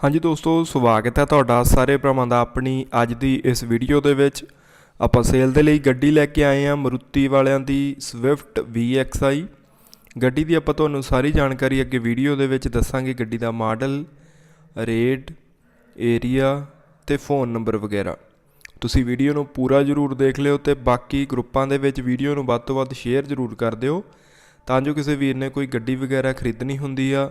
ਹਾਂਜੀ ਦੋਸਤੋ, ਸਵਾਗਤ ਹੈ ਤੁਹਾਡਾ ਸਾਰੇ ਭਰਾਵਾਂ ਦਾ ਆਪਣੀ ਅੱਜ ਦੀ ਇਸ ਵੀਡੀਓ ਦੇ ਵਿੱਚ। ਆਪਾਂ ਸੇਲ ਦੇ ਲਈ ਗੱਡੀ ਲੈ ਕੇ ਆਏ ਹਾਂ ਮਰੂਤੀ ਵਾਲਿਆਂ ਦੀ ਸਵਿਫਟ VXI ਗੱਡੀ ਦੀ ਆਪਾਂ ਤੁਹਾਨੂੰ ਸਾਰੀ ਜਾਣਕਾਰੀ ਅੱਗੇ ਵੀਡੀਓ ਦੇ ਵਿੱਚ ਦੱਸਾਂਗੇ, ਗੱਡੀ ਦਾ ਮਾਡਲ, ਰੇਟ ਏਰੀਆ ਤੇ ਫੋਨ ਨੰਬਰ ਵਗੈਰਾ। ਤੁਸੀਂ ਵੀਡੀਓ ਨੂੰ ਪੂਰਾ ਜ਼ਰੂਰ ਦੇਖ ਲਿਓ ਤੇ ਬਾਕੀ ਗਰੁੱਪਾਂ ਦੇ ਵਿੱਚ ਵੀਡੀਓ ਨੂੰ ਵੱਧ ਤੋਂ ਵੱਧ ਸ਼ੇਅਰ ਜ਼ਰੂਰ ਕਰ ਦਿਓ। ਤਾਂ ਜੋ ਕਿਸੇ ਵੀਰ ਨੇ ਕੋਈ ਗੱਡੀ ਵਗੈਰਾ ਖਰੀਦਣੀ ਹੁੰਦੀ ਆ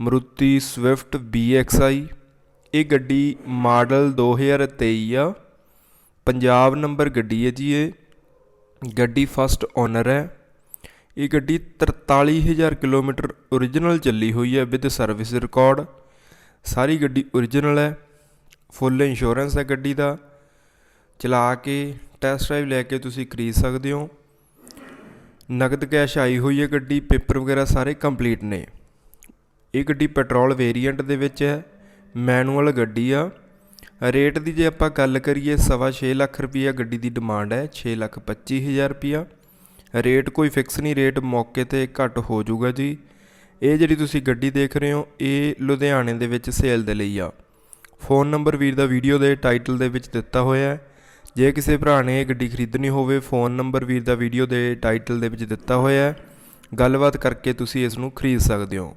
ਮਰੂਤੀ ਸਵਿਫਟ BXI ਇਹ ਗੱਡੀ ਮਾਡਲ 2023 ਆ। ਪੰਜਾਬ ਨੰਬਰ ਗੱਡੀ ਹੈ ਜੀ ਇਹ। ਗੱਡੀ ਫਸਟ ਓਨਰ ਹੈ। ਇਹ ਗੱਡੀ 43000 ਕਿਲੋਮੀਟਰ ਓਰੀਜਨਲ ਚੱਲੀ ਹੋਈ ਹੈ ਵਿਦ ਸਰਵਿਸ ਰਿਕਾਰਡ ਸਾਰੀ ਗੱਡੀ ਓਰੀਜਨਲ ਹੈ। ਫੁੱਲ ਇੰਸ਼ੋਰੈਂਸ ਹੈ ਗੱਡੀ ਦਾ। ਚਲਾ ਕੇ ਟੈਸਟ ਡਰਾਈਵ ਲੈ ਕੇ ਤੁਸੀਂ ਖਰੀਦ ਸਕਦੇ ਹੋ। ਨਗਦ ਕੈਸ਼ ਆਈ ਹੋਈ ਹੈ ਗੱਡੀ ਪੇਪਰ ਵਗੈਰਾ ਸਾਰੇ ਕੰਪਲੀਟ ਨੇ। ਇਹ ਗੱਡੀ ਪੈਟਰੋਲ ਵੇਰੀਐਂਟ ਦੇ ਵਿੱਚ ਹੈ, ਮੈਨੂਅਲ ਗੱਡੀ ਆ। ਰੇਟ ਦੀ ਜੇ ਆਪਾਂ ਗੱਲ ਕਰੀਏ, ਸਵਾ ਛੇ ਲੱਖ ਰੁਪਈਆ ਗੱਡੀ ਦੀ ਡਿਮਾਂਡ ਹੈ 6 ਲੱਖ ਪੱਚੀ ਹਜ਼ਾਰ ਰੁਪਈਆ। ਰੇਟ ਕੋਈ ਫਿਕਸ ਨਹੀਂ, ਰੇਟ ਮੌਕੇ ਤੇ ਘੱਟ ਹੋ ਜਾਊਗਾ ਜੀ। ਇਹ ਜਿਹੜੀ ਤੁਸੀਂ ਗੱਡੀ ਦੇਖ ਰਹੇ ਹੋ, ਇਹ ਲੁਧਿਆਣੇ ਦੇ ਵਿੱਚ ਸੇਲ ਦੇ ਲਈ ਆ। ਫੋਨ ਨੰਬਰ ਵੀਰ ਦਾ ਵੀਡੀਓ ਦੇ ਟਾਈਟਲ ਦੇ ਵਿੱਚ ਦਿੱਤਾ ਹੋਇਆ ਹੈ। ਜੇ ਕਿਸੇ ਭਰਾ ਨੇ ਇਹ ਗੱਡੀ ਖਰੀਦਣੀ ਹੋਵੇ, ਫੋਨ ਨੰਬਰ ਵੀਰ ਦਾ ਵੀਡੀਓ ਦੇ ਟਾਈਟਲ ਦੇ ਵਿੱਚ ਦਿੱਤਾ ਹੋਇਆ ਹੈ। ਗੱਲਬਾਤ ਕਰਕੇ ਤੁਸੀਂ ਇਸ ਨੂੰ ਖਰੀਦ ਸਕਦੇ ਹੋ।